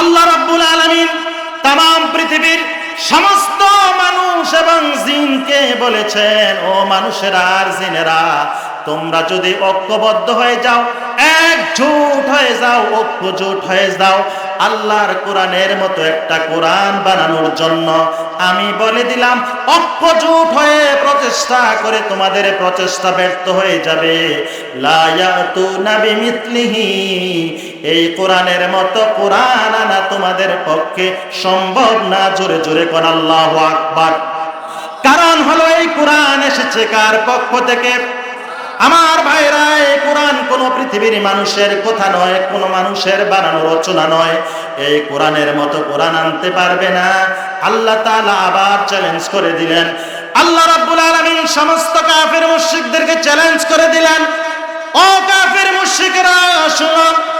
আল্লাহ রাব্বুল আলামিন তাম পৃথিবীর সমস্ত মানুষ এবং জিনকে বলেছেন, ও মানুষেরা আর জিনেরা, তোমরা যদি ঐক্যবদ্ধ হয়ে যাও, একজোট হয়ে যাও, ঐক্যজোট হয়ে যাও, আল্লাহর কোরআনের মতো একটা কোরআন বানানোর জন্য আমি বলে দিলাম, ঐক্যজোট হয়ে প্রচেষ্টা করে তোমাদের প্রচেষ্টা ব্যর্থ হয়ে যাবে। লায়াতু নাবি মিথলিহি এই কোরআনের মতো কোরআন আনা তোমাদের পক্ষে সম্ভব না। জোরে জোরে কোন আল্লাহ আকবার। কারণ হলো এই কোরআন এসেছে কার পক্ষ থেকে? আমার ভাইরা, এই কোরআন কোন পৃথিবীর মানুষের কথা নয়, কোন মানুষের বানানো রচনা নয়। এই কোরআনের মতো কোরআন আনতে পারবে না। আল্লাহ তাআলা আবার চ্যালেঞ্জ করে দিলেন। আল্লাহ রাব্বুল আলামিন সমস্ত কাফের মুশরিকদেরকে চ্যালেঞ্জ করে দিলেন। ও কাফের মুশরিকরা শুনো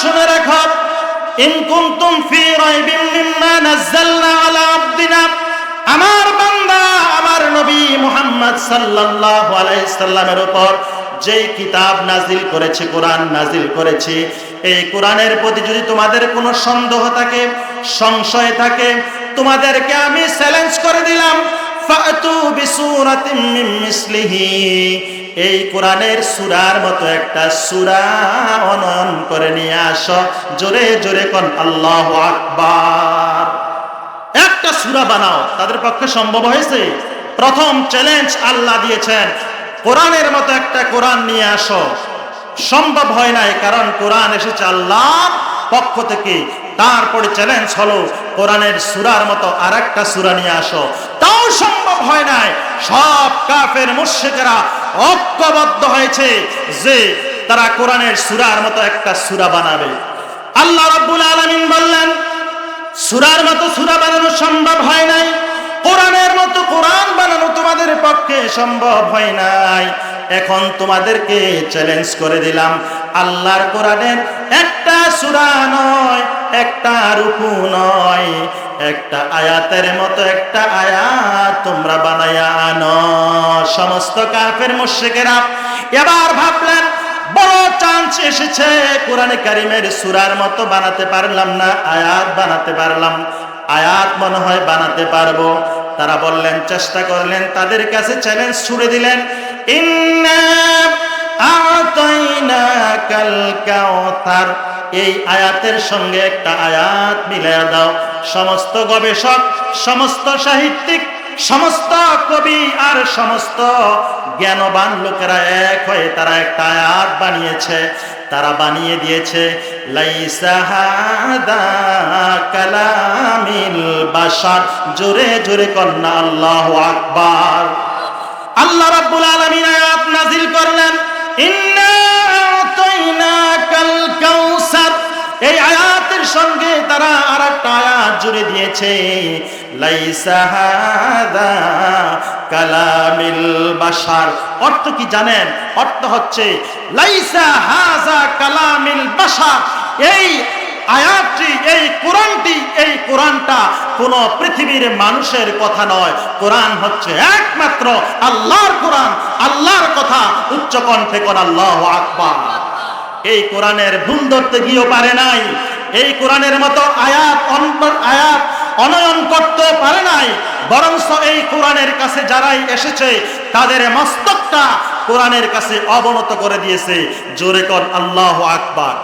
শুনে রাখো। ইন কুনতুম ফি রাইবিন মিম্মা নাযালনা আলা আবদিনা। আমার বান্দা, আমার নবী মুহাম্মদ সাল্লাল্লাহু আলাইহি সাল্লামের উপর যেই কিতাব নাজিল করেছে, কোরআন নাজিল করেছি, এই কোরআনের প্রতি যদি তোমাদের কোনো সন্দেহ থাকে, সংশয় থাকে, তোমাদেরকে আমি চ্যালেঞ্জ করে দিলাম, ফাতু বিসুরাতিম মিন মিসলিহি। এই কোরআনের সুরার মতো একটা সুরা অনয়ন নিয়ে আসো। জোরে জোরে কোন আল্লাহ আকবার। একটা সুরা বানাও, তাদের পক্ষে সম্ভব হয়েছে? প্রথম চ্যালেঞ্জ আল্লাহ দিয়েছেন, কোরআনের মতো একটা কোরআন নিয়ে আসো। সম্ভব হয় নাই, কারণ কোরআন এসেছে আল্লাহর পক্ষ থেকে। তারপরে চ্যালেঞ্জ হলো, কোরআনের সুরার মতো আর একটা সুরা নিয়ে আসো। তাও সম্ভব হয় নাই। সব কাফের মুর্শিকেরা ঐক্যবদ্ধ হয়েছে যে তারা কোরআনের সুরার মতো একটা সুরা বানাবে। আল্লাহ রাব্বুল আলামিন বললেন, সুরার মতো সুরা বানানো সম্ভব হয় নাই। কোরআনের মতো কোরআন বানানো তোমাদের পক্ষে সম্ভব হয় নাই। এখন তোমাদেরকে চ্যালেঞ্জ করে দিলাম, আল্লাহর কোরআনের একটা সুরা নয়, একটা রুকু নয়, একটা আয়াতের মতো একটা আয়াত তোমরা বানায়া আনো। সমস্ত কাফের মুশরিকেরা এবার ভাবলেন বড় চান্স এসেছে। কোরআনে কারিমের সুরার মতো বানাতে পারলাম না, আয়াত বানাতে পারলাম। আয়াত মনে হয় বানাতে পারব। তারা বললেন, চেষ্টা করলেন, তাদের কাছে চ্যালেঞ্জ ছুড়ে দিলেন। এই আয়াতের সঙ্গে একটা আয়াত মিলাইয়া দাও। সমস্ত গবেষক, সমস্ত সাহিত্যিক, সমস্ত কবি আর সমস্ত জ্ঞানবান লোকেরা এক হয়ে তারা একটা আয়াত বানিয়েছে। তারা বানিয়ে দিয়েছে বাশার। জোরে জোরে কন্যা আল্লাহ আকবার। আল্লাহ রাব্বুল আলামিন আয়াত নাজিল করলেন আয়াতের সঙ্গে তারা আর একটা আয়াত জুড়ে দিয়েছে। কালামিল বাশার। অর্থ কি জানেন? অর্থ হচ্ছে, লাইসা হাজা কালামিল বাশার। এই আয়াতটি, এই কোরআনটি, এই কোরআনটা কোন পৃথিবীর মানুষের কথা নয়। কোরআন হচ্ছে একমাত্র আল্লাহর কোরআন, আল্লাহর কথা। উচ্চ কণ্ঠে কোন আল্লাহ আকবার। এই কোরআনের ভুল ধরতে গিয়েও পারে নাই। এই কোরআনের মতো আয়াত অন্তর আয়াত অনয়ন করতে পারে নাই। বরং এই কোরআনের কাছে যারাই এসেছে, তাদের মস্তকটা কোরআনের কাছে অবনত করে দিয়েছে। জোরে কর আল্লাহ আকবার।